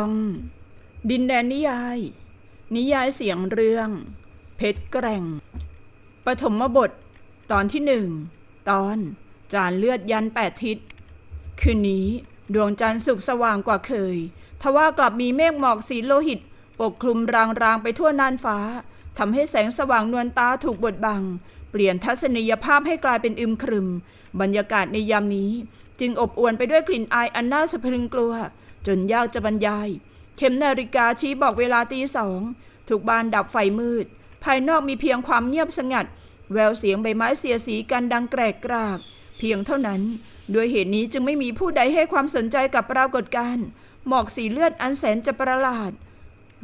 อง ดินแดนนิยาย นิยายเสียงเรื่อง เพชรแกร่ง ปฐมบท ตอนที่หนึ่ง ตอนจานเลือดยันแปดทิศ คืนนี้ดวงจันทร์สุกสว่างกว่าเคย ทว่ากลับมีเมฆหมอกสีโลหิต ปกคลุมรางๆไปทั่วน่านฟ้าทำให้แสงสว่างนวลตาถูกบดบัง เปลี่ยนทัศนียภาพให้กลายเป็นอึมครึม บรรยากาศในยามนี้ จึงอบอวลไปด้วยกลิ่นอายอันน่าสะพรึงกลัว จนยากจะบรรยาย เข็มนาฬิกาชี้บอกเวลาตีสองทุกบานดับไฟมืด ภายนอกมีเพียงความเงียบสงัด แววเสียงใบไม้เสียสีกันดังแกรกกราก เพียงเท่านั้น ด้วยเหตุนี้จึงไม่มีผู้ใดให้ความสนใจกับปรากฏการณ์หมอกสีเลือดอันแสนจะประหลาด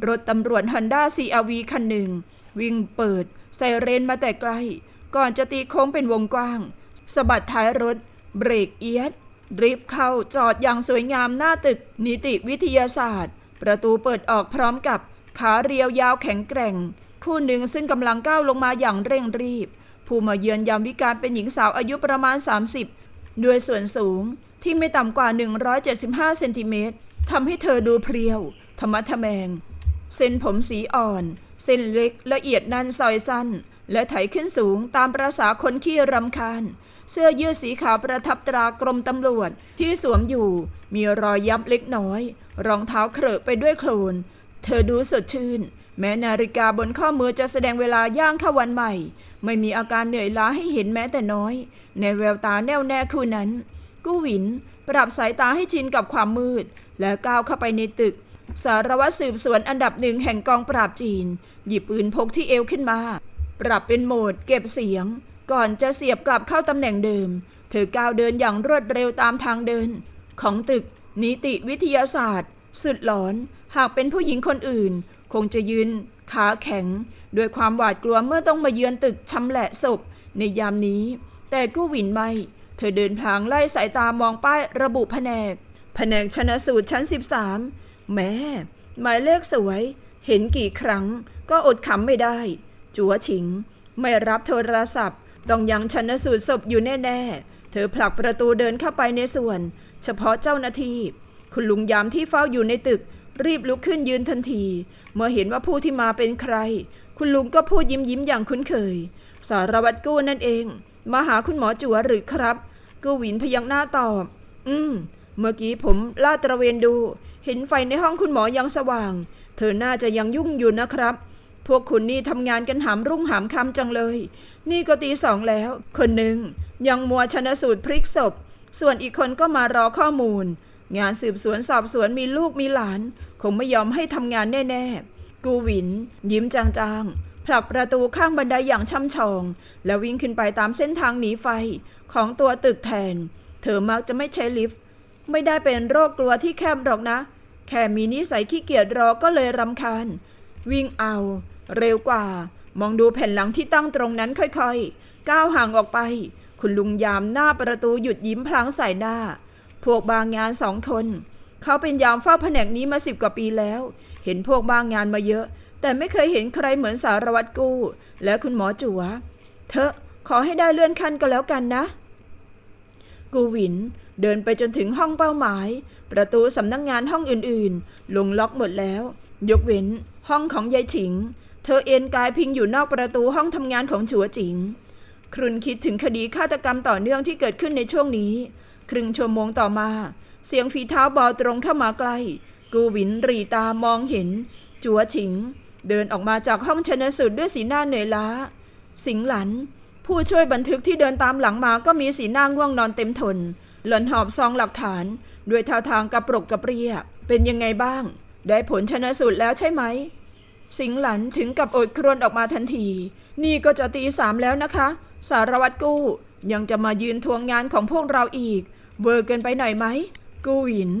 รถตำรวจฮอนด้าซีอาวีคันหนึ่ง วิ่งเปิดไซเรนมาแต่ไกล ก่อนจะตีโค้งเป็นวงกว้างสะบัดท้ายรถ เบรกเอียด ริฟเข้าจอดอย่างสวยงามหน้าตึกนิติวิทยาศาสตร์ ประตูเปิดออกพร้อมกับขาเรียวยาวแข็งแกร่ง คู่หนึ่งซึ่งกำลังก้าวลงมาอย่างเร่งรีบ ผู้มาเยือนยามวิการเป็นหญิงสาวอายุประมาณ 30 ด้วยส่วนสูงที่ไม่ต่ำกว่า 175 เซนติเมตรทำให้เธอดูเพรียว ธรรมะทะแมง เส้นผมสีอ่อน เส้นเล็กละเอียดนันซอยสั้น และไถขึ้นสูงตามประษาคนขี้รำคาญ เสื้อยืดสีขาวประทับตรากรมตำรวจที่สวมอยู่ มีรอยยับเล็กน้อย รองเท้าเครอะไปด้วยโคลน เธอดูสดชื่น แม้นาฬิกาบนข้อมือจะแสดงเวลาย่างเข้าวันใหม่ ไม่มีอาการเหนื่อยล้าให้เห็นแม้แต่น้อย ในแววตาแน่วแน่คู่นั้น กู้หวิน ปรับสายตาให้ชินกับความมืด และก้าวเข้าไปในตึก สารวัตรสืบสวนอันดับหนึ่งแห่งกองปราบจีน หยิบปืนพกที่เอวขึ้นมา ปรับเป็นโหมดเก็บเสียง ก่อนจะเสียบกลับเข้าตำแหน่งเดิม เธอก้าวเดินอย่างรวดเร็วตามทางเดิน ของตึก นิติวิทยาศาสตร์ สุดหลอน หากเป็นผู้หญิงคนอื่น คงจะยืน ขาแข็ง ด้วยความหวาดกลัวเมื่อต้องมาเยือนตึกชำแหละศพ ในยามนี้ แต่กู้วินไม่ เธอเดินพลางไล่สายตามองป้ายระบุแผนก แผนกชนะสูตรชั้น 13 แม่ หมายเลขสวย เห็นกี่ครั้งก็อดขำไม่ได้ จัวฉิง ไม่รับโทรศัพท์ ต้องยังชนสูตรศพอยู่แน่ๆ เธอผลักประตูเดินเข้าไปในส่วน เฉพาะเจ้าหน้าที่ คุณลุงยามที่เฝ้าอยู่ในตึก รีบลุกขึ้นยืนทันที เมื่อเห็นว่าผู้ที่มาเป็นใคร คุณลุงก็พูดยิ้มยิ้มอย่างคุ้นเคย สารวัตรกู้นั่นเอง มาหาคุณหมอจัวหรือครับกู้หวินพยักหน้าตอบ อืม เมื่อกี้ผมลาดตระเวนดู เห็นไฟในห้องคุณหมอยังสว่าง เธอน่าจะยังยุ่งอยู่นะครับ พวกคุณนี่ทำงานกันหามรุ่งหามคำจังเลย นี่ก็ตีสองแล้ว คนหนึ่งยังมัวชนะสูตรพลิกศพ ส่วนอีกคนก็มารอข้อมูล งานสืบสวนสอบสวนมีลูกมีหลาน คงไม่ยอมให้ทำงานแน่ๆ กูหวิน ยิ้มจางๆผลักประตูข้างบันไดอย่างช่ำชอง แล้ววิ่งขึ้นไปตามเส้นทางหนีไฟของตัวตึกแทน เธอมักจะไม่ใช้ลิฟต์ ไม่ได้เป็นโรคกลัวที่แคบหรอกนะ แค่มีนิสัยขี้เกียจรอก็เลยรำคาญ วิ่งเอา เร็วกว่า มองดูแผ่นหลังที่ตั้งตรงนั้นค่อยๆ ก้าวห่างออกไป คุณลุงยามหน้าประตูหยุดยิ้มพลางใส่หน้า พวกบางงานสองคน เขาเป็นยามเฝ้าแผนกนี้มาสิบกว่าปีแล้ว เห็นพวกบางงานมาเยอะ แต่ไม่เคยเห็นใครเหมือนสารวัตรกู้ และคุณหมอจัวเธอขอให้ได้เลื่อนขั้นก็แล้วกันนะ กูวินเดินไปจนถึงห้องเป้าหมาย ประตูสำนักงงานห้องอื่นๆ ลงล็อกหมดแล้ว ยกเว้น ห้องของยายฉิง เธอเอ็นกายพิงอยู่นอกประตูห้องทำงานของฉัวจิง ครุนคิดถึงคดีฆาตกรรมต่อเนื่องที่เกิดขึ้นในช่วงนี้ ครึ่งชั่วโมงต่อมา เสียงฝีเท้าเบาตรงเข้ามาใกล้ กูวินรีตามองเห็น จัวฉิง เดินออกมาจากห้องชนสูตรด้วยสีหน้าเหนื่อยล้า สิงหลัน ผู้ช่วยบันทึกที่เดินตามหลังมาก็มีสีหน้าง่วงนอนเต็มทน หล่นหอบซองหลักฐาน ด้วยท่าทางกระปรกกระเปรียเป็นยังไงบ้าง ได้ผลชนะสูตรแล้วใช่ไหม สิงหลันถึงกับอดครวญออกมาทันที นี่ก็จะตีสามแล้วนะคะ สารวัตรกู้ยังจะมายืนทวงงานของพวกเราอีก เวอร์เกินไปหน่อยไหม กู้หวิน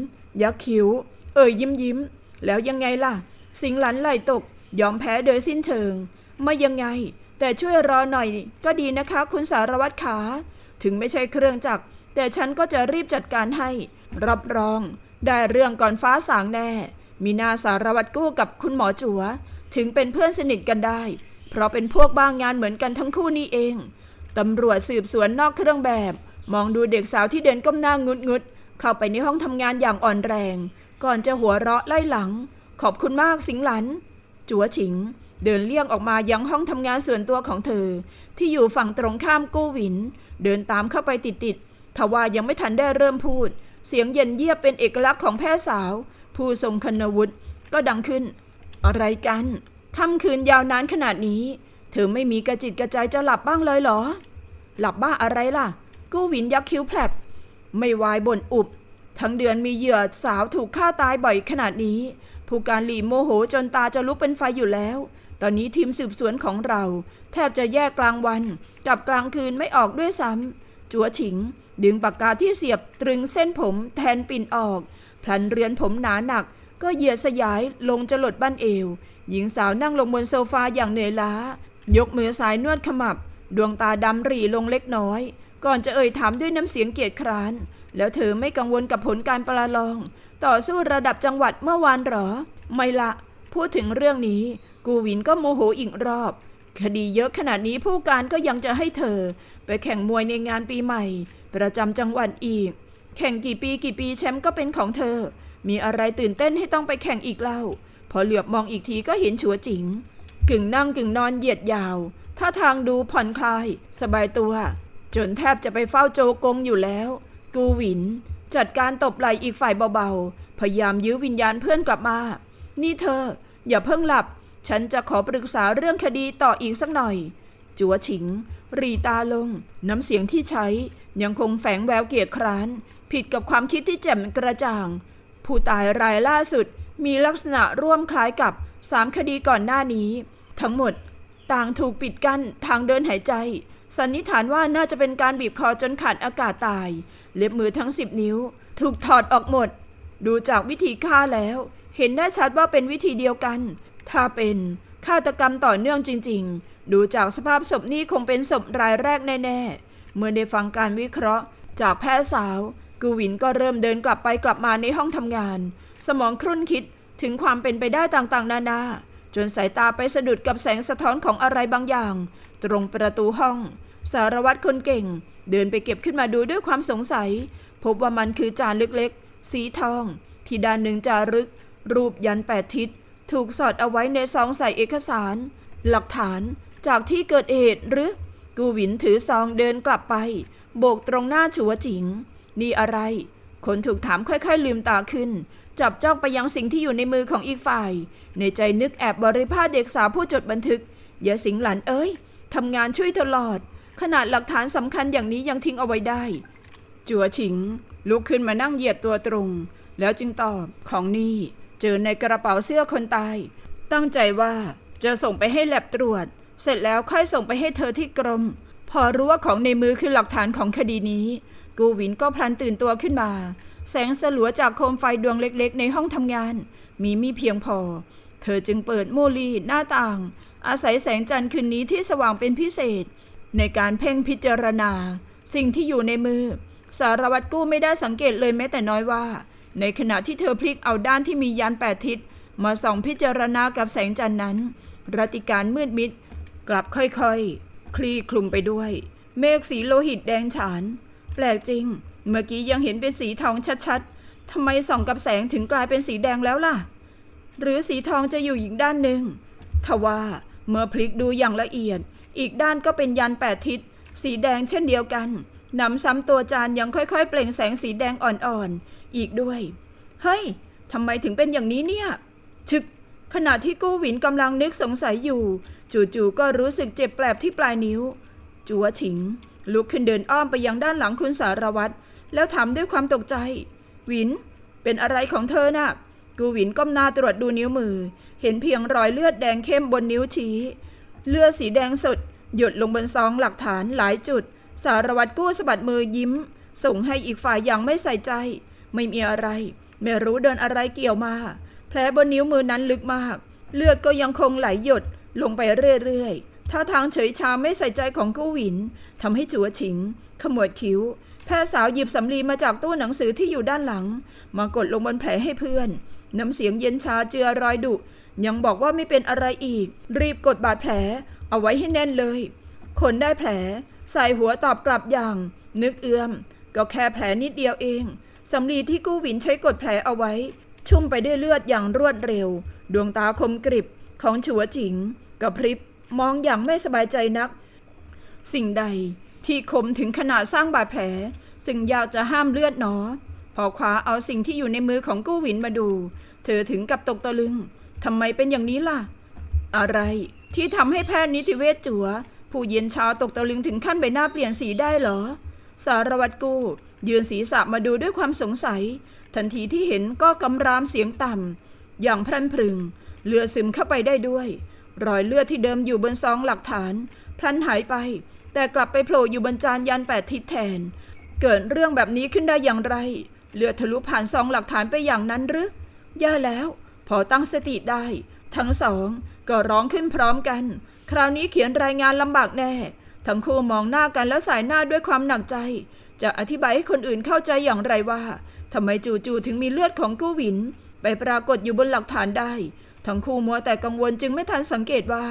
ยักคิ้ว เอ่ยยิ้มยิ้ม แล้วยังไงล่ะ สิงหลันไหลตก ยอมแพ้โดยสิ้นเชิง ไม่ยังไง แต่ช่วยรอหน่อย ก็ดีนะคะ คุณสารวัตรขา ถึงไม่ใช่เครื่องจักร แต่ฉันก็จะรีบจัดการให้ รับรอง ได้เรื่องก่อนฟ้าสางแน่ มีนาสารวัตรกู้กับคุณหมอจัว ถึงเป็นเพื่อนสนิทกันได้ เพราะเป็นพวกบ้างงานเหมือนกันทั้งคู่นี่เอง ตำรวจสืบสวนนอกเครื่องแบบ มองดูเด็กสาวที่เดินก้มหน้างุดงุดเข้าไปในห้องทำงานอย่างอ่อนแรง ก่อนจะหัวเราะไล่หลัง ขอบคุณมากสิงหลัน จัวฉิง เดินเลี่ยงออกมายังห้องทำงานส่วนตัวของเธอ ที่อยู่ฝั่งตรงข้ามกู้หวิน เดินตามเข้าไปติดๆทว่ายังไม่ทันได้เริ่มพูด เสียงเย็นเยียบเป็นเอกลักษณ์ของแพทย์สาว ผู้ทรงคณวุฒิก็ดังขึ้น อะไรกันค่ำคืนยาวนานขนาดนี้ เธอไม่มีกระจิตกระใจจะหลับบ้างเลยเหรอ หลับบ้าอะไรล่ะ กู้หวินยักคิ้วแผลบไม่วายบ่นอุบ ทั้งเดือนมีเหยื่อสาวถูกฆ่าตายบ่อยขนาดนี้ ผู้การหลีโมโหจนตาจะลุกเป็นไฟอยู่แล้ว ตอนนี้ทีมสืบสวนของเรา แทบจะแยกกลางวันกับกลางคืนไม่ออกด้วยซ้ำจัวฉิง ดึงปากกาที่เสียบตรึงเส้นผมแทนปิ่นออกพลันเรือนผมหนาหนัก ก็เหยียดสยายลงจะหลดบ้านเอว หญิงสาวนั่งลงบนโซฟาอย่างเหนื่อยล้า ยกมือสายนวดขมับ ดวงตาดำรีลงเล็กน้อย ก่อนจะเอ่ยถามด้วยน้ำเสียงเกียดคร้าน แล้วเธอไม่กังวลกับผลการประลอง ต่อสู้ระดับจังหวัดเมื่อวานหรอ ไม่ละ พูดถึงเรื่องนี้ กูวินก็โมโหอีกรอบ คดีเยอะขนาดนี้ผู้การก็ยังจะให้เธอ ไปแข่งมวยในงานปีใหม่ ประจำจังหวัดอีก แข่งกี่ปีกี่ปีแชมป์ก็เป็นของเธอ มีอะไรตื่นเต้นให้ต้องไปแข่งอีกเล่า พอเหลือบมองอีกทีก็เห็นชัวจิง กึ่งนั่งกึ่งนอนเหยียดยาวท่าทางดูผ่อนคลาย สบายตัว จนแทบจะไปเฝ้าโจกงอยู่แล้ว กูหวิน จัดการตบไหล่อีกฝ่ายเบาๆ พยายามยื้อวิญญาณเพื่อนกลับมา นี่เธอ อย่าเพิ่งหลับ ฉันจะขอปรึกษาเรื่องคดีต่ออีกสักหน่อย จัวฉิง รีตาลง น้ำเสียงที่ใช้ยังคงแฝงแววเกียดคร้าน ผิดกับความคิดที่แจ่มกระจ่าง ผู้ตายรายล่าสุดมีลักษณะร่วมคล้ายกับสามคดีก่อนหน้านี้ ทั้งหมดต่างถูกปิดกั้นทางเดินหายใจ สันนิษฐานว่าน่าจะเป็นการบีบคอจนขาดอากาศตาย เล็บมือทั้งสิบนิ้ว ถูกถอดออกหมด ดูจากวิธีฆ่าแล้ว เห็นแน่ชัดว่าเป็นวิธีเดียวกัน ถ้าเป็นฆาตกรรมต่อเนื่องจริง ๆ ดูจากสภาพศพนี้คงเป็นศพรายแรกแน่ๆ เมื่อได้ฟังการวิเคราะห์ จากแพทย์สาว กูวินก็เริ่มเดินกลับไปกลับมาในห้องทำงาน สมองครุ่นคิดถึงความเป็นไปได้ต่างๆ นานา จนสายตาไปสะดุดกับแสงสะท้อนของอะไรบางอย่าง ตรงประตูห้อง สารวัตรคนเก่ง เดินไปเก็บขึ้นมาดูด้วยความสงสัย พบว่ามันคือจานเล็กๆ สีทอง ที่ด้านหนึ่งจารึก รูปยันแปดทิศ ถูกสอดเอาไว้ในซองใส่เอกสาร หลักฐานจากที่เกิดเหตุหรือ กูหวินถือซองเดินกลับไป โบกตรงหน้าชัวจิง นี่อะไร คนถูกถามค่อยๆลืมตาขึ้น จับจ้องไปยังสิ่งที่อยู่ในมือของอีกฝ่าย ในใจนึกแอบบริพาเด็กสาวผู้จดบันทึกอย่าสิงหลันเอ้ยทำงานช่วยตลอด ขนาดหลักฐานสำคัญอย่างนี้ยังทิ้งเอาไว้ได้ จัวฉิง ลุกขึ้นมานั่งเหยียดตัวตรง แล้วจึงตอบของนี่เจอในกระเป๋าเสื้อคนตาย ตั้งใจว่าจะส่งไปให้แลบตรวจ เสร็จแล้วค่อยส่งไปให้เธอที่กรม พอรู้ว่าของในมือคือหลักฐานของคดีนี้ กูวินก็พลันตื่นตัวขึ้นมา แสงสลัวจากโคมไฟดวงเล็กๆ ในห้องทำงาน มีมีเพียงพอ เธอจึงเปิดโมลีหน้าต่าง อาศัยแสงจันทร์คืนนี้ที่สว่างเป็นพิเศษ ในการเพ่งพิจารณา สิ่งที่อยู่ในมือ สารวัตรกู้ไม่ได้สังเกตเลยแม้แต่น้อยว่า ในขณะที่เธอพลิกเอาด้านที่มียานแปดทิศมาส่องพิจารณากับแสงจันทร์นั้นรติการมืดมิด กลับค่อยๆ คลี่คลุมไปด้วย เมฆสีโลหิตแดงฉาน แปลกจริง เมื่อกี้ยังเห็นเป็นสีทองชัดๆทำไมส่องกับแสงถึงกลายเป็นสีแดงแล้วล่ะ หรือสีทองจะอยู่อีกด้านหนึ่งทว่าเมื่อพลิกดูอย่างละเอียด อีกด้านก็เป็นยันแปดทิศ สีแดงเช่นเดียวกันนำซ้ำตัวจานยังค่อยๆ เปล่งแสงสีแดงอ่อนๆ อีกด้วย เฮ้ยทำไมถึงเป็นอย่างนี้เนี่ย ชึก ขณะที่กู้หวินกำลังนึกสงสัยอยู่ จู่ๆก็รู้สึกเจ็บแปลบที่ปลายนิ้ว จัวฉิง ลุกขึ้นเดินอ้อมไปยังด้านหลังคุณสารวัตรแล้วถามด้วยความตกใจ หวิน เป็นอะไรของเธอน่ะกูหวินก้มหน้าตรวจดูนิ้วมือ เห็นเพียงรอยเลือดแดงเข้มบนนิ้วชี้ เลือดสีแดงสด หยดลงบนซองหลักฐานหลายจุด สารวัตรกู้สะบัดมือยิ้ม ส่งให้อีกฝ่ายอย่างไม่ใส่ใจ ไม่มีอะไร ไม่รู้เดินอะไรเกี่ยวมา แผลบนนิ้วมือนั้นลึกมาก เลือดก็ยังคงไหลหยดลงไปเรื่อยๆ ท่าทางเฉยชาไม่ใส่ใจของกู้หวินทำให้จัวฉิง ขมวดคิ้ว แพทย์สาวหยิบสำลีมาจากตู้หนังสือที่อยู่ด้านหลัง มากดลงบนแผลให้เพื่อน น้ำเสียงเย็นชาเจือรอยดุ ยังบอกว่าไม่เป็นอะไรอีก รีบกดบาดแผล เอาไว้ให้แน่นเลย คนได้แผล ใส่หัวตอบกลับอย่าง นึกเอื้อม ก็แค่แผลนิดเดียวเองสำลีที่กู้หวินใช้กดแผลเอาไว้ ชุ่มไปด้วยเลือดอย่างรวดเร็ว ดวงตาคมกริบของฉัวจิงกับพริบ มองอย่างไม่สบายใจนัก สิ่งใดที่คมถึงขนาดสร้างบาดแผลซึ่งอยากจะห้ามเลือดหนอ พอคว้าเอาสิ่งที่อยู่ในมือของกู้หวินมาดู เธอถึงกับตกตะลึงทำไมเป็นอย่างนี้ล่ะ อะไรที่ทำให้แพทย์นิติเวชจัว ผู้เย็นชาตกตะลึงถึงขั้นใบหน้าเปลี่ยนสีได้เหรอ สารวัตรกู้ ยืนศีรษะมาดูด้วยความสงสัย ทันทีที่เห็นก็กำรามเสียงต่ำอย่างพรันพรึงเลือซึมเข้าไปได้ด้วย รอยเลือดที่เดิมอยู่บนซองหลักฐาน พลันหายไป แต่กลับไปโผล่อยู่บนจานยันแปดทิศแทน เกิดเรื่องแบบนี้ขึ้นได้อย่างไร เลือดทะลุผ่านซองหลักฐานไปอย่างนั้นหรือย่าแล้ว พอตั้งสติได้ ทั้งสองก็ร้องขึ้นพร้อมกัน คราวนี้เขียนรายงานลำบากแน่ ทั้งคู่มองหน้ากันแล้วสายหน้าด้วยความหนักใจ จะอธิบายให้คนอื่นเข้าใจอย่างไรว่าทำไมจู่ๆถึงมีเลือดของกู้หวิน ไปปรากฏอยู่บนหลักฐานได้ ทั้งคู่มัวแต่กังวลจึงไม่ทันสังเกตว่า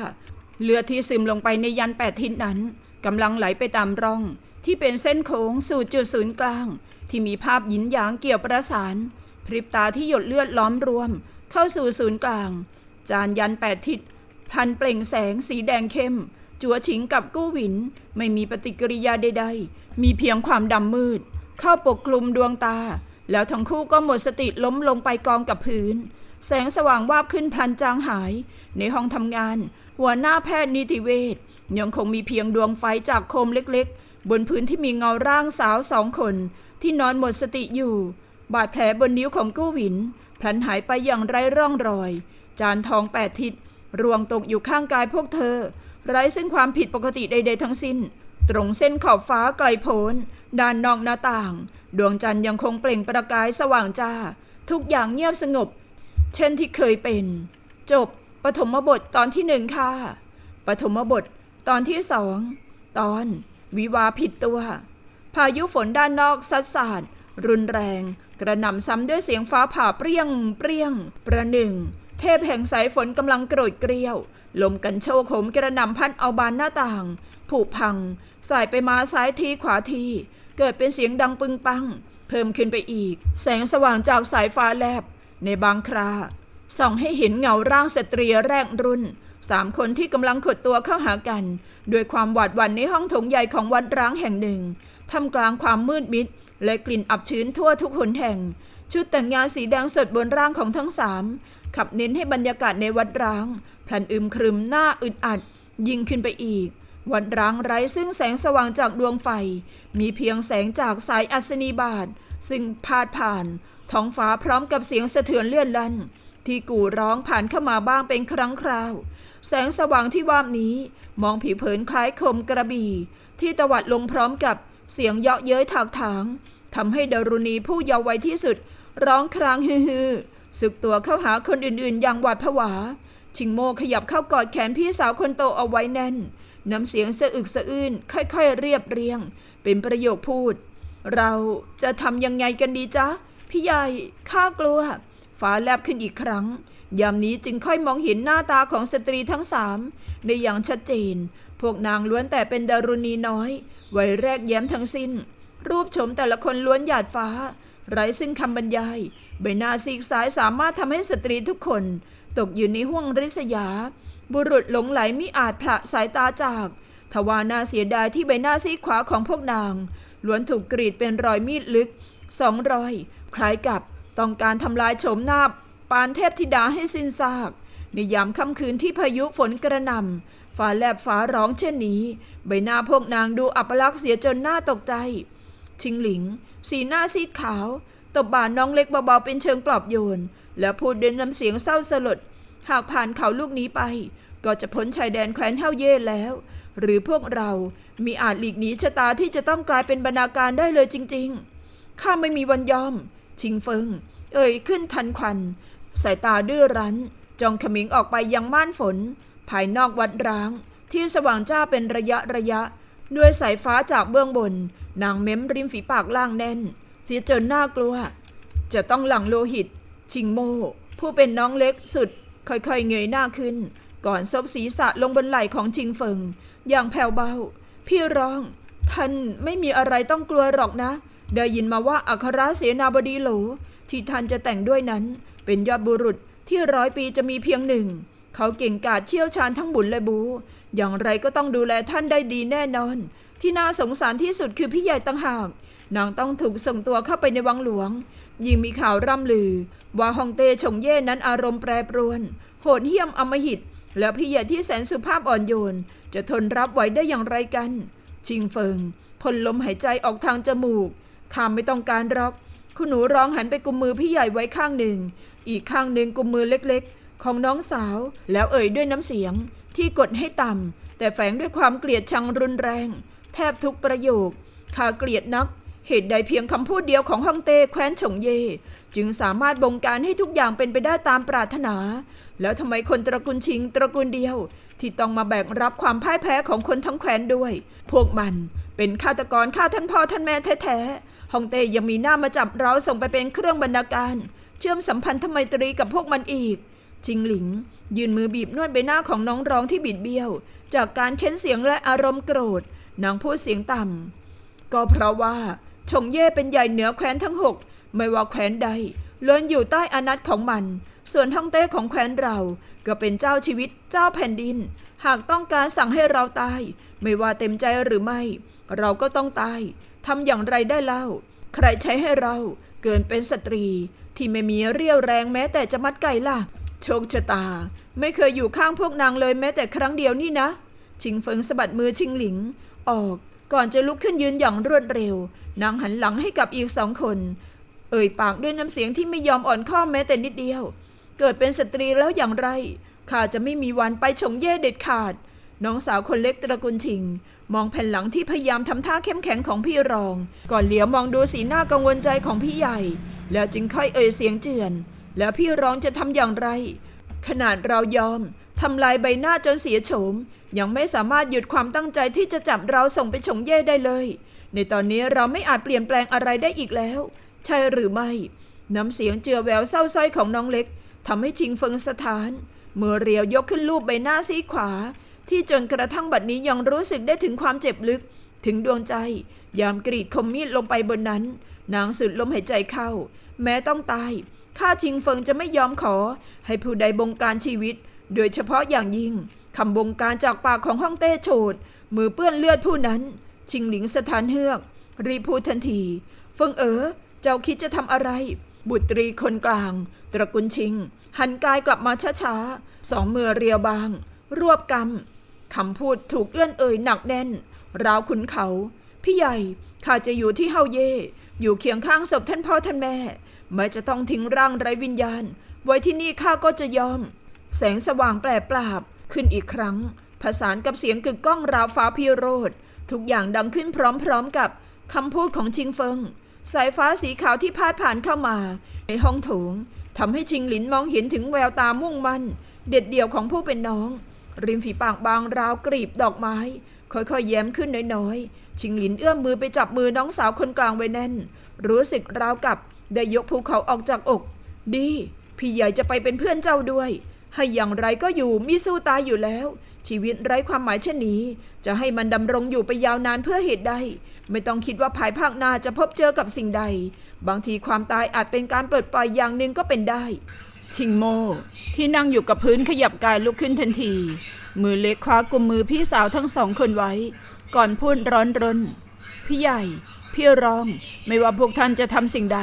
เลือดที่ซึมลงไปในยันแปดทิศนั้นกำลังไหลไปตามร่อง ที่เป็นเส้นโค้งสู่จุดศูนย์กลาง ที่มีภาพหยินหยางเกี่ยวประสาน พริบตาที่หยดเลือดล้อมรวม เข้าสู่ศูนย์กลาง จานยันแปดทิศพันเปล่งแสงสีแดงเข้ม จัวฉิงกับกู้หวิน ไม่มีปฏิกิริยาใดๆ มีเพียงความดำมืด เข้าปกคลุมดวงตา แล้วทั้งคู่ก็หมดสติล้มลงไปกองกับพื้น แสงสว่างวาบขึ้นพลันจางหาย ในห้องทำงาน หัวหน้าแพทย์นิติเวชยังคงมีเพียงดวงไฟจากโคมเล็กๆ บนพื้นที่มีเงาร่างสาวสองคน ที่นอนหมดสติอยู่ บาดแผลบนนิ้วของกู้หวินพลันหายไปอย่างไร้ร่องรอย จานทองแปดทิศรวงตกอยู่ข้างกายพวกเธอ ไร้ซึ่งความผิดปกติใดๆทั้งสิ้น ตรงเส้นขอบฟ้าไกลโพ้นด้านนอกหน้าต่าง ดวงจันทร์ยังคงเปล่งประกายสว่างจ้า ทุกอย่างเงียบสงบ เช่นที่เคยเป็น จบปฐมบทตอนที่หนึ่งค่ะ ปฐมบทตอนที่สอง ตอน วิวาผิดตัว พายุฝนด้านนอกซัดสาดรุนแรง กระหน่ำซ้ำด้วยเสียงฟ้าผ่าเปรี้ยง เปรี้ยง ประหนึ่ง เทพแห่งสายฝนกำลังโกรธเกรี้ยว ลมกันโชกโหมกระหน่ำพัดเอาบานหน้าต่าง ผุพัง สายไปมาซ้ายทีขวาที เกิดเป็นเสียงดังปึงปัง เพิ่มขึ้นไปอีก แสงสว่างจากสายฟ้าแลบ ในบางคราส่องให้เห็นเงาร่างสตรีแรกรุ่นสามคนที่กำลังขดตัวเข้าหากันด้วยความหวาดหวั่นในห้องถงใหญ่ของวัดร้างแห่งหนึ่งท่ามกลางความมืดมิด และกลิ่นอับชื้นทั่วทุกหนแห่ง ชุดแต่งงานสีแดงสดบนร่างของทั้งสามขับเน้นให้บรรยากาศในวัดร้างพลันอึมครึมหน้าอึดอัด ยิ่งขึ้นไปอีก วัดร้างไร้ซึ่งแสงสว่างจากดวงไฟ มีเพียงแสงจากสายอัศนีบาทซึ่งพาดผ่าน ท้องฟ้าพร้อมกับเสียงสะเทือนเลื่อนลั่น ที่กู่ร้องผ่านเข้ามาบ้างเป็นครั้งคราว แสงสว่างที่วาบนี้ มองผิวเผินคล้ายคมกระบี่ ที่ตวัดลงพร้อมกับเสียงเยาะเย้ยถากถางทำให้ดารุณีผู้เยาว์วัยที่สุด ร้องครางฮือๆสึกตัวเข้าหาคนอื่นๆ อย่างหวาดผวา ชิงโมขยับเข้ากอดแขนพี่สาวคนโตเอาไว้แน่นน้ำเสียงสะอึกสะอื้นค่อยๆ เรียบเรียง เป็นประโยคพูด เราจะทำยังไงกันดีจ๊ะ พี่ใหญ่ข้ากลัว ฟ้าแลบขึ้นอีกครั้ง ยามนี้จึงค่อยมองเห็นหน้าตาของสตรีทั้งสามในอย่างชัดเจน พวกนางล้วนแต่เป็นดารุณีน้อยวัยแรกแย้มทั้งสิ้น รูปโฉมแต่ละคนล้วนหยาดฟ้า ไร้ซึ่งคำบรรยาย ใบหน้าซีกซ้ายสามารถทำให้สตรีทุกคน ตกอยู่ในห่วงริษยา บุรุษหลงไหลมิอาจผละสายตาจากทว่าน่าเสียดายที่ใบหน้าซีกขวาของพวกนางล้วนถูกกรีดเป็นรอยมีดลึกสองรอย คล้ายกับต้องการทำลายโฉมหน้าปานเทพธิดาให้สิ้นซาก ในยามค่ำคืนที่พายุฝนกระหน่ำฟ้าแลบฟ้าร้องเช่นนี้ ใบหน้าพวกนางดูอัปลักษณ์เสียจนหน้าตกใจ ชิงหลิง สีหน้าซีดขาว ตบบ่าน้องเล็กเบาๆเป็นเชิงปลอบโยน แล้วพูดด้วยน้ำเสียงเศร้าสลด หากผ่านเขาลูกนี้ไป ก็จะพ้นชายแดนแคว้นเท่าเย่แล้ว หรือพวกเรามีอาจหลีกหนีชะตาที่จะต้องกลายเป็นบรรณาการได้เลยจริง ๆ ข้าไม่มีวันยอม ชิงเฟิง เอ่ยขึ้นทันควัน สายตาดื้อรั้นจ้องขมิงออกไปยังม่านฝน ภายนอกวัดร้าง ที่สว่างจ้าเป็นระยะระยะ ด้วยสายฟ้าจากเบื้องบน นางเม้มริมฝีปากล่างแน่นเสียจนน่ากลัว จะต้องหลังโลหิต ชิงโมผู้เป็นน้องเล็กสุด ค่อยๆเงยหน้าขึ้น ก่อนซบศีรษะลงบนไหล่ของชิงเฟิง อย่างแผ่วเบา พี่ร้อง ท่านไม่มีอะไรต้องกลัวหรอกนะ ได้ยินมาว่าอัครเสนาบดีโหลที่ท่านจะแต่งด้วยนั้น เป็นยอดบุรุษที่ร้อยปีจะมีเพียงหนึ่ง เขาเก่งกาจเชี่ยวชาญทั้งบุญและบู อย่างไรก็ต้องดูแลท่านได้ดีแน่นอน ที่น่าสงสารที่สุดคือพี่ใหญ่ต่างหากนางต้องถูกส่งตัวเข้าไปในวังหลวง ยิ่งมีข่าวร่ำลือ ว่าฮองเต้ชงเย่นั้นอารมณ์แปรปรวน โหดเหี้ยมอมหิต แล้วพี่ใหญ่ที่แสนสุภาพอ่อนโยน จะทนรับไหวได้อย่างไรกัน ชิงเฟิงพ่นลมหายใจออกทางจมูก ข้าไม่ต้องการหรอก คุณหนูร้องหันไปกุมมือพี่ใหญ่ไว้ข้างหนึ่ง อีกข้างหนึ่งกุมมือเล็กๆ ของน้องสาว แล้วเอ่ยด้วยน้ำเสียง ที่กดให้ต่ำแต่แฝงด้วยความเกลียดชังรุนแรง แทบทุกประโยคข้าเกลียดนัก เหตุใดเพียงคำพูดเดียวของฮ่องเต้แคว้นฉงเย จึงสามารถบงการให้ทุกอย่างเป็นไปได้ตามปรารถนา แล้วทำไมคนตระกูลชิงตระกูลเดียว ที่ต้องมาแบกรับความพ่ายแพ้ของคนทั้งแคว้นด้วย พวกมันเป็นฆาตกรฆ่าท่านพ่อท่านแม่แท้ๆ ฮ่องเต้ยังมีหน้ามาจับเราส่งไปเป็นเครื่องบรรณาการ เชื่อมสัมพันธไมตรีกับพวกมันอีก จิงหลิง ยืนมือบีบนวดใบหน้าของน้องร้องที่บิดเบี้ยว จากการเค้นเสียงและอารมณ์โกรธนางพูดเสียงต่ำก็เพราะว่าชงเย่เป็นใหญ่เหนือแคว้นทั้งหกไม่ว่าแคว้นใดล้วนอยู่ใต้อานัตของมัน ส่วนฮ่องเต้ของแคว้นเราก็เป็นเจ้าชีวิตเจ้าแผ่นดิน หากต้องการสั่งให้เราตาย ไม่ว่าเต็มใจหรือไม่ เราก็ต้องตาย ทำอย่างไรได้เล่า ใครใช้ให้เราเกินเป็นสตรีที่ไม่มีเรี่ยวแรงแม้แต่จะมัดไก่ล่ะ โชคชะตา ไม่เคยอยู่ข้างพวกนางเลยแม้แต่ครั้งเดียวนี่นะ ชิงเฟิงสะบัดมือชิงหลิง ออกก่อนจะลุกขึ้นยืนอย่างรวดเร็ว นางหันหลังให้กับอีกสองคน เอ่ยปากด้วยน้ำเสียงที่ไม่ยอมอ่อนข้อแม้แต่นิดเดียว เกิดเป็นสตรีแล้วอย่างไรข้าจะไม่มีวันไปชงเย่เด็ดขาด น้องสาวคนเล็กตระกูลชิง มองแผ่นหลังที่พยายามทำท่าเข้มแข็งของพี่รอง ก่อนเหลียวมองดูสีหน้ากังวลใจของพี่ใหญ่ แล้วจึงค่อยเอ่ยเสียงเจือน แล้วพี่รองจะทำอย่างไร ขนาดเรายอมทำลายใบหน้าจนเสียโฉม ยังไม่สามารถหยุดความตั้งใจที่จะจับเราส่งไปชงเย่ได้เลย ในตอนนี้เราไม่อาจเปลี่ยนแปลงอะไรได้อีกแล้ว ใช่หรือไม่ น้ำเสียงเจือแววเศร้าส้อยของน้องเล็กทำให้ชิงเฟิงสถาน เมื่อเรียวยกขึ้นรูปใบหน้าซีขวา ที่จนกระทั่งบัดนี้ยังรู้สึกได้ถึงความเจ็บลึก ถึงดวงใจ ยามกรีดคมมีดลงไปบนนั้น นางสุดลมหายใจเข้า แม้ต้องตายข้าชิงเฟิงจะไม่ยอมขอ ให้ผู้ใดบงการชีวิต โดยเฉพาะอย่างยิ่งคำบงการจากปากของฮ่องเต้โฉดมือเปื้อนเลือดผู้นั้น ชิงหลิงสถานเฮือก รีพูดทันที เฟิงเอ๋อเจ้าคิดจะทำอะไร บุตรีคนกลาง ตระกุลชิง หันกายกลับมาช้าๆสองมือเรียวบาง รวบกำ คำพูดถูกเอื้อนเอ่ยหนักแน่น ราวขุนเขา พี่ใหญ่ข้าจะอยู่ที่เฮาเย่ อยู่เคียงข้างศพท่านพ่อท่านแม่ไม่จะต้องทิ้งร่างไร้วิญญาณ ไว้ที่นี่ข้าก็จะยอม แสงสว่างแปลปราบขึ้นอีกครั้ง ผสานกับเสียงกึกก้องราวฟ้าพิโรธ ทุกอย่างดังขึ้นพร้อมๆกับคำพูดของชิงเฟิง สายฟ้าสีขาวที่พาดผ่านเข้ามา ในห้องโถงทำให้ชิงหลินมองเห็นถึงแววตามุ่งมั่น เด็ดเดี่ยวของผู้เป็นน้อง ริมฝีปากบางราวกรีบดอกไม้ ค่อยๆแย้มขึ้นน้อยๆ ชิงหลินเอื้อมมือไปจับมือน้องสาวคนกลางไว้แน่น รู้สึกราวกับได้ยกภูเขาออกจากอก ดี พี่ใหญ่จะไปเป็นเพื่อนเจ้าด้วย ให้อย่างไรก็อยู่มิสู้ตายอยู่แล้ว ชีวิตไร้ความหมายเช่นนี้ จะให้มันดำรงอยู่ไปยาวนานเพื่อเหตุใด ไม่ต้องคิดว่าภายภาคหน้าจะพบเจอกับสิ่งใด บางทีความตายอาจเป็นการปลดปล่อยอย่างหนึ่งก็เป็นได้ ชิงโม ที่นั่งอยู่กับพื้นขยับกายลุกขึ้นทันที มือเล็กคว้ากุมมือพี่สาวทั้งสองคนไว้ ก่อนพูดร้อนรน พี่ใหญ่ พี่รอง ไม่ว่าพวกท่านจะทำสิ่งใด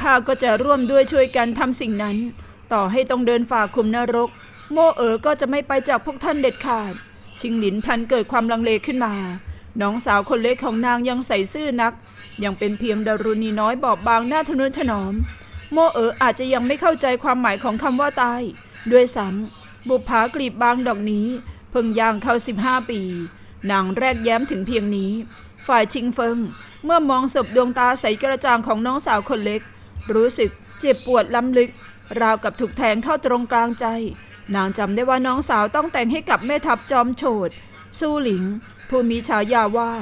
ข้าก็จะร่วมด้วยช่วยกันทำสิ่งนั้น ต่อให้ต้องเดินฝ่าคุมนรก โมเอ๋อก็จะไม่ไปจากพวกท่านเด็ดขาด ชิงหลินพลันเกิดความลังเลขึ้นมา น้องสาวคนเล็กของนางยังใส่ซื่อนัก ยังเป็นเพียงดารุณีน้อยบอบบางหน้าทะนุถนอม โมเอ๋ออาจจะยังไม่เข้าใจความหมายของคำว่าตาย ด้วยซ้ำบุปผากลีบบางดอกนี้ เพิ่งย่างเข้าสิบห้าปีนางแรกแย้มถึงเพียงนี้ ฝ่ายชิงเฟิง เมื่อมองศพดวงตาใสกระจ่างของน้องสาวคนเล็ก รู้สึกเจ็บปวดล้ำลึก ราวกับถูกแทงเข้าตรงกลางใจ นางจำได้ว่าน้องสาวต้องแต่งให้กับแม่ทัพจอมโฉดสู้หลิง ผู้มีฉายาว่า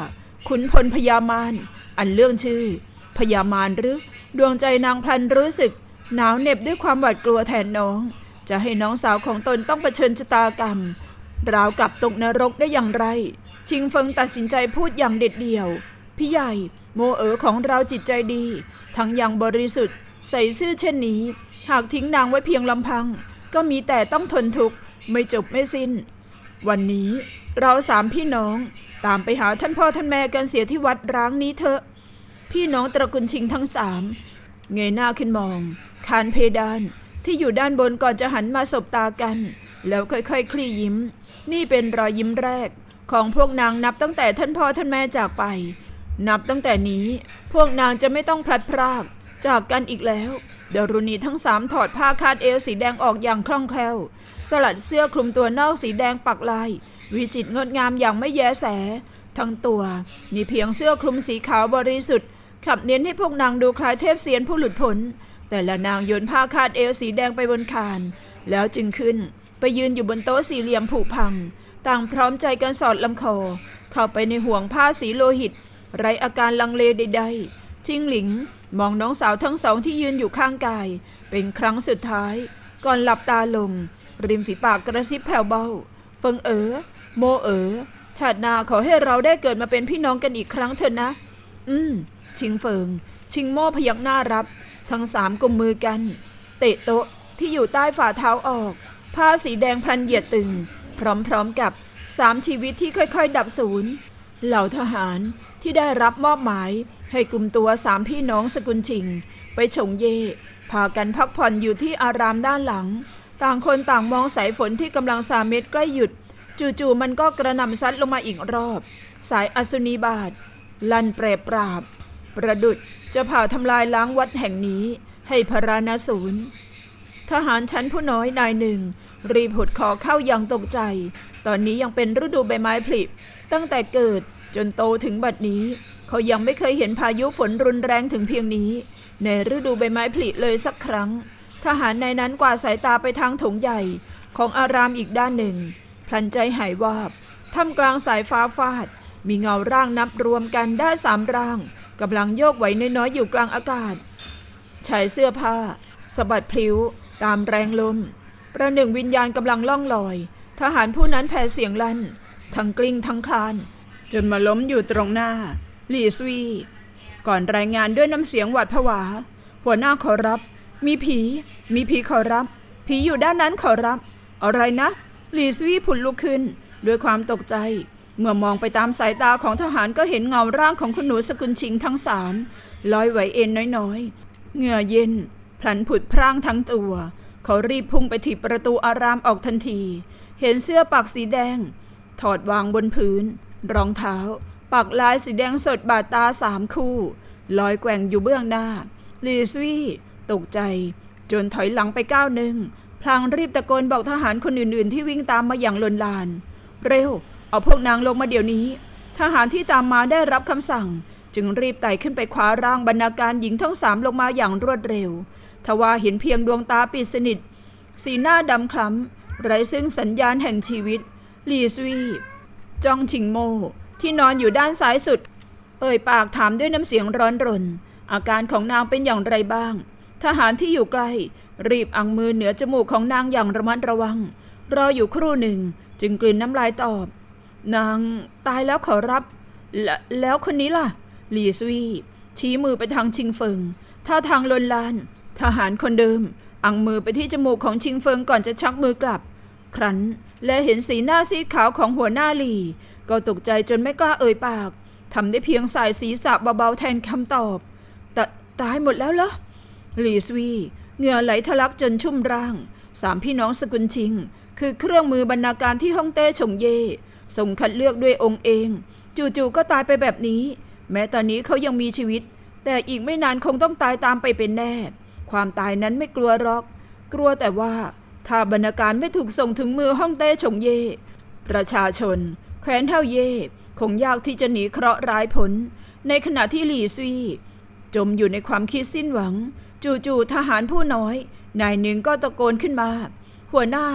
ขุนพลพญามารอันเรื่องชื่อพญามารหรือ ดวงใจนางพลันรู้สึก หนาวเหน็บด้วยความหวาดกลัวแทนน้อง จะให้น้องสาวของตนต้องเผชิญชะตากรรม ราวกับตกนรกได้อย่างไร ชิงเฟิงตัดสินใจพูดอย่างเด็ดเดี่ยว พี่ใหญ่ โมเอ๋อของเราจิตใจดี ทั้งอยังบริสุทธิ์ ใส่ซื่อเช่นนี้ หากทิ้งนางไว้เพียงลำพัง ก็มีแต่ต้องทนทุกข์ไม่จบไม่สิ้น วันนี้เราสามพี่น้อง ตามไปหาท่านพ่อท่านแม่กันเสียที่วัดร้างนี้เถอะ พี่น้องตระกูลชิงทั้งสามเงยหน้าขึ้นมอง คานเพดานที่อยู่ด้านบนก่อนจะหันมาสบตากัน แล้วค่อยๆคลี่ยิ้ม นี่เป็นรอยยิ้มแรก ของพวกนางนับตั้งแต่ท่านพ่อท่านแม่จากไป นับตั้งแต่นี้ พวกนางจะไม่ต้องพลัดพรากจากกันอีกแล้วดารุณีทั้งสามถอดผ้าคาดเอวสีแดงออกอย่างคล่องแคล่ว สลัดเสื้อคลุมตัวนอกสีแดงปักลาย วิจิตรงดงามอย่างไม่แยแส ทั้งตัวมีเพียงเสื้อคลุมสีขาวบริสุทธิ์ ขับเน้นให้พวกนางดูคล้ายเทพเสียนผู้หลุดพ้น แต่ละนางโยนผ้าคาดเอวสีแดงไปบนคาน แล้วจึงขึ้นไปยืนอยู่บนโต๊ะสี่เหลี่ยมผุพัง ต่างพร้อมใจกันสอดลำคอ เข้าไปในห่วงผ้าสีโลหิต ไรอาการลังเลใดๆชิงหลิง มองน้องสาวทั้งสองที่ยืนอยู่ข้างกาย เป็นครั้งสุดท้าย ก่อนหลับตาลง ริมฝีปากกระซิบแผ่วเบาเฟิงเอ๋อโมเอ๋อชาตินาขอให้เราได้เกิดมาเป็นพี่น้องกันอีกครั้งเถอะนะ อืม ชิงเฟิง ชิงโม่พยักหน้ารับ ทั้งสามกุมมือกัน เตะโต๊ะที่อยู่ใต้ฝ่าเท้าออก ผ้าสีแดงพลันเหยียดตึง พร้อมๆกับสามชีวิตที่ค่อยๆ ดับสูญเหล่าทหารที่ได้รับมอบหมาย ให้กลุ่มตัวสามพี่น้องสกุลชิง ไปฉงเย่พากันพักผ่อนอยู่ที่อารามด้านหลัง ต่างคนต่างมองสายฝนที่กำลังสามเม็ดใกล้หยุด จู่ๆมันก็กระหน่ำซัดลงมาอีกรอบ สายอสุนีบาท ลันเปรปราบ ประดุดจะเผาทำลายล้างวัดแห่งนี้ให้พราณศูนย์ทหารชั้นผู้น้อยนายหนึ่ง รีบหดคอเข้าอย่างตกใจ ตอนนี้ยังเป็นฤดูใบไม้ผลิตั้งแต่เกิดจนโตถึงบัดนี้ เขายังไม่เคยเห็นพายุฝนรุนแรงถึงเพียงนี้ ในฤดูใบไม้ผลิเลยสักครั้ง ทหารนายนั้นกวาดสายตาไปทางถงใหญ่ของอารามอีกด้านหนึ่ง พลันใจหายวาบท่ามกลางสายฟ้าฟาด มีเงาร่างนับรวมกันได้สามร่าง กำลังโยกไหวน้อยๆอยู่กลางอากาศชายเสื้อผ้าสะบัดพลิ้ว ตามแรงลม ประหนึ่งวิญญาณกำลังล่องลอย ทหารผู้นั้นแผ่เสียงลั่น ทั้งกลิ้งทั้งคลาน จนมาล้มอยู่ตรงหน้า หลี่ซวี ก่อนรายงานด้วยน้ำเสียงหวาดผวา หัวหน้าขอรับ มีผี มีผีขอรับ ผีอยู่ด้านนั้นขอรับ อะไรนะ หลี่ซวีผุดลุกขึ้น ด้วยความตกใจ เมื่อมองไปตามสายตาของทหารก็เห็นเงาร่างของคุณหนูสกุลชิงทั้งสามลอยไหวเอ็นน้อยๆ เหงื่อเย็นพลันผุดพร่างทั้งตัว เขารีบพุ่งไปถีบประตูอารามออกทันที เห็นเสื้อปักสีแดง ถอดวางบนพื้น รองเท้า ปักลายสีแดงสดบาดตาสามคู่ ลอยแกว่งอยู่เบื้องหน้า ลีซี่ตกใจ จนถอยหลังไปก้าวหนึ่งพลางรีบตะโกนบอกทหารคนอื่นๆ ที่วิ่งตามมาอย่างลนลาน เร็ว เอาพวกนางลงมาเดี๋ยวนี้ ทหารที่ตามมาได้รับคำสั่ง จึงรีบไต่ขึ้นไปคว้าร่างบรรณาการหญิงทั้งสามลงมาอย่างรวดเร็ว ทว่าเห็นเพียงดวงตาปิดสนิท สีหน้าดำคล้ำไร้ซึ่งสัญญาณแห่งชีวิตลีซวีจ้องชิงโม ที่นอนอยู่ด้านซ้ายสุด เอ่ยปากถามด้วยน้ำเสียงร้อนรน อาการของนางเป็นอย่างไรบ้าง ทหารที่อยู่ใกล้ รีบอังมือเหนือจมูกของนางอย่างระมัดระวัง รออยู่ครู่หนึ่ง จึงกลืนน้ำลายตอบ นางตายแล้วขอรับ แลแล้วคนนี้ล่ะลีซวีชี้มือไปทางชิงเฟิงท่าทางลนลาน ทหารคนเดิม อังมือไปที่จมูกของชิงเฟิงก่อนจะชักมือกลับ ครั้นและเห็นสีหน้าซีดขาวของหัวหน้าหลี ก็ตกใจจนไม่กล้าเอ่ยปากทำได้เพียงสายศีรษะเบาๆแทนคำตอบตตายหมดแล้วเหรอลีซวีเหงื่อไหลทะลักจนชุ่มร่าง สามพี่น้องสกุลชิง คือเครื่องมือบรรณาการที่ฮ่องเต้ฉงเย่ ส่งคัดเลือกด้วยองค์เอง จู่ๆก็ตายไปแบบนี้ แม้ตอนนี้เขายังมีชีวิต แต่อีกไม่นานคงต้องตายตามไปเป็นแน่ ความตายนั้นไม่กลัวหรอก กลัวแต่ว่าถ้าบรรณาการไม่ถูกส่งถึงมือฮ่องเต้ฉงเย่ ประชาชน แคว้นเท่าเย่คงยากที่จะหนีเคราะห์ร้ายผล ในขณะที่หลี่ซุยจมอยู่ในความคิดสิ้นหวัง จู่ๆทหารผู้น้อย นายหนึ่งก็ตะโกนขึ้นมา หัวหน้า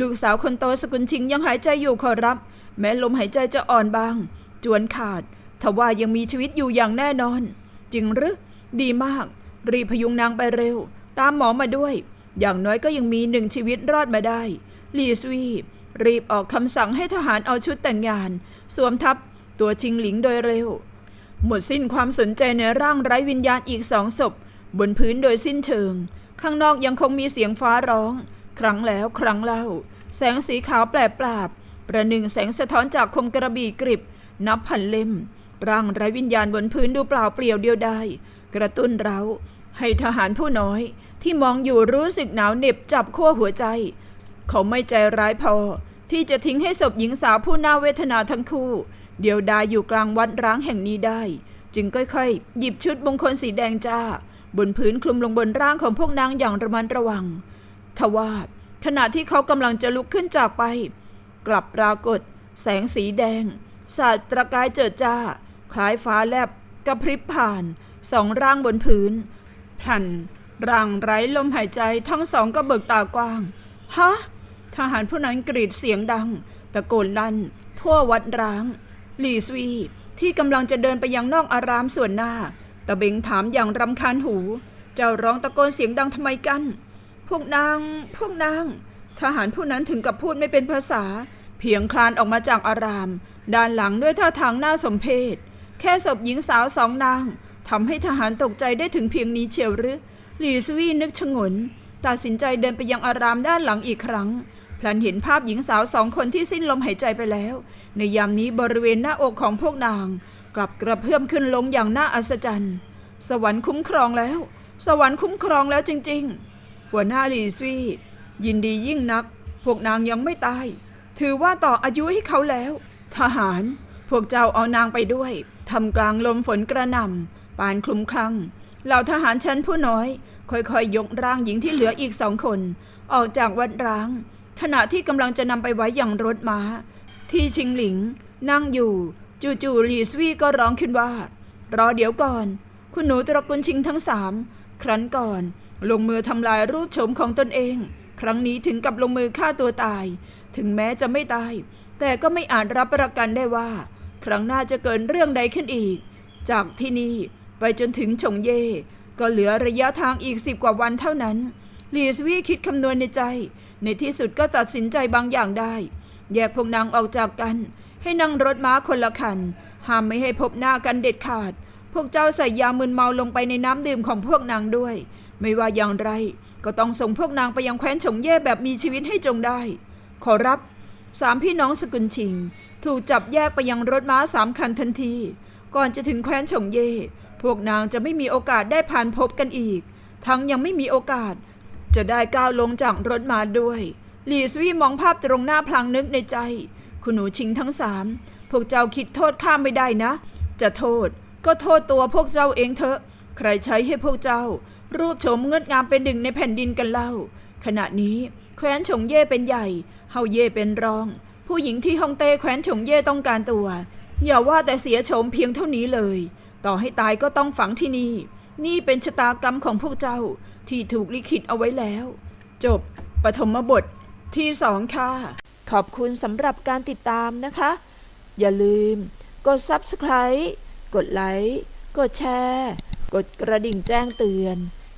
ลูกสาวคนโตสกุลชิงยังหายใจอยู่ขอรับ แม้ลมหายใจจะอ่อนบาง จวนขาดทว่ายังมีชีวิตอยู่อย่างแน่นอน จริงหรือ ดีมาก รีพยุงนางไปเร็ว ตามหมอมาด้วย อย่างน้อยก็ยังมีหนึ่งชีวิตรอดมาได้ลีซวีรีบออกคำสั่งให้ทหารเอาชุดแต่งงาน สวมทับตัวชิงหลิงโดยเร็ว หมดสิ้นความสนใจในร่างไร้วิญญาณอีกสองศพ บนพื้นโดยสิ้นเชิง ข้างนอกยังคงมีเสียงฟ้าร้อง ครั้งแล้วครั้งเล่า แสงสีขาวแปลบปราบ ประหนึ่งแสงสะท้อนจากคมกระบี่กริบ นับพันเล่ม ร่างไร้วิญญาณบนพื้นดูเปล่าเปลี่ยวเดียวดายกระตุ้นเราให้ทหารผู้น้อยที่มองอยู่รู้สึกหนาวเหน็บจับขั้วหัวใจ เขาไม่ใจร้ายพอ ที่จะทิ้งให้ศพหญิงสาวผู้น่าเวทนาทั้งคู่ เดียวดายอยู่กลางวัดร้างแห่งนี้ได้ จึงค่อยๆ หยิบชุดมงคลสีแดงจ้า บนพื้นคลุมลงบนร่างของพวกนางอย่างระมัดระวังทว่าขณะที่เขากำลังจะลุกขึ้นจากไป กลับปรากฏ แสงสีแดง สาดประกายเจิดจ้า คล้ายฟ้าแลบกระพริบผ่าน สองร่างบนพื้นพลันร่างไร้ลมหายใจทั้งสองก็เบิกตากว้าง ฮะ ทหารผู้นั้นกรีดเสียงดัง ตะโกนลั่น ทั่ววัดร้างลีสวี ที่กำลังจะเดินไปยังนอกอารามส่วนหน้า ตะเบงถามอย่างรำคาญหู เจ้าร้องตะโกนเสียงดังทำไมกัน พวกนาง พวกนาง ทหารผู้นั้นถึงกับพูดไม่เป็นภาษา เพียงคลานออกมาจากอาราม ด้านหลังด้วยท่าทางน่าสมเพชแค่ศพหญิงสาวสองนางทำให้ทหารตกใจได้ถึงเพียงนี้เชียวหรือหลีสวีนึกชงน ตัดสินใจเดินไปยังอารามด้านหลังอีกครั้ง พลันเห็นภาพหญิงสาวสองคนที่สิ้นลมหายใจไปแล้ว ในยามนี้บริเวณหน้าอกของพวกนาง กลับกระเพื่อมขึ้นลงอย่างน่าอัศจรรย์ สวรรค์คุ้มครองแล้ว สวรรค์คุ้มครองแล้วจริง ๆ หัวหน้าลีสวี ยินดียิ่งนัก พวกนางยังไม่ตาย ถือว่าต่ออายุให้เขาแล้ว ทหาร พวกเจ้าเอานางไปด้วยทำกลางลมฝนกระหน่ำปานคลุมคลังเหล่าทหารชั้นผู้น้อย ค่อยๆ ยกร่างหญิงที่เหลืออีกสองคน ออกจากวัดร้าง ขณะที่กำลังจะนำไปไว้อย่างรถม้า ที่ชิงหลิง นั่งอยู่ จู่ๆหลีสวี่ก็ร้องขึ้นว่า รอเดี๋ยวก่อน คุณหนูตระกูลชิงทั้งสามครั้นก่อน ลงมือทำลายรูปโฉมของตนเอง ครั้งนี้ถึงกับลงมือฆ่าตัวตาย ถึงแม้จะไม่ตาย แต่ก็ไม่อาจรับประกันได้ว่า ครั้งหน้าจะเกิดเรื่องใดขึ้นอีก จากที่นี่ไปจนถึงฉงเย่ ก็เหลือระยะทางอีกสิบกว่าวันเท่านั้นลีสวีคิดคำนวณในใจ ในที่สุดก็ตัดสินใจบางอย่างได้ แยกพวกนางออกจากกัน ให้นั่งรถม้าคนละคัน ห้ามไม่ให้พบหน้ากันเด็ดขาด พวกเจ้าใส่ยามึนเมาลงไปในน้ำดื่มของพวกนางด้วย ไม่ว่าอย่างไร ก็ต้องส่งพวกนางไปยังแคว้นฉงเย่แบบมีชีวิตให้จงได้ ขอรับสามพี่น้องสกุลชิง ถูกจับแยกไปยังรถม้าสามคันทันที ก่อนจะถึงแคว้นฉงเย่ พวกนางจะไม่มีโอกาสได้ผ่านพบกันอีก ทั้งยังไม่มีโอกาส จะได้ก้าวลงจากรถม้าด้วย หลีสวีมองภาพตรงหน้าพลางนึกในใจ คุณหนูชิงทั้งสามพวกเจ้าคิดโทษข้ามไม่ได้นะ จะโทษก็โทษตัวพวกเจ้าเองเถอะ ใครใช้ให้พวกเจ้า รูปโฉมงดงามเป็นหนึ่งในแผ่นดินกันเล่า ขณะนี้แคว้นฉงเย่เป็นใหญ่ เฮาเย่เป็นรอง ผู้หญิงที่ฮ่องเต้แคว้นฉงเย่ต้องการตัว อย่าว่าแต่เสียโฉมเพียงเท่านี้เลย ต่อให้ตายก็ต้องฝังที่นี่ นี่เป็นชะตากรรมของพวกเจ้าที่ถูกลิขิตเอาไว้แล้ว จบปฐมบทที่สองค่ะ ขอบคุณสำหรับการติดตามนะคะ อย่าลืม กด Subscribe กดไลค์ กดแชร์ กดกระดิ่งแจ้งเตือน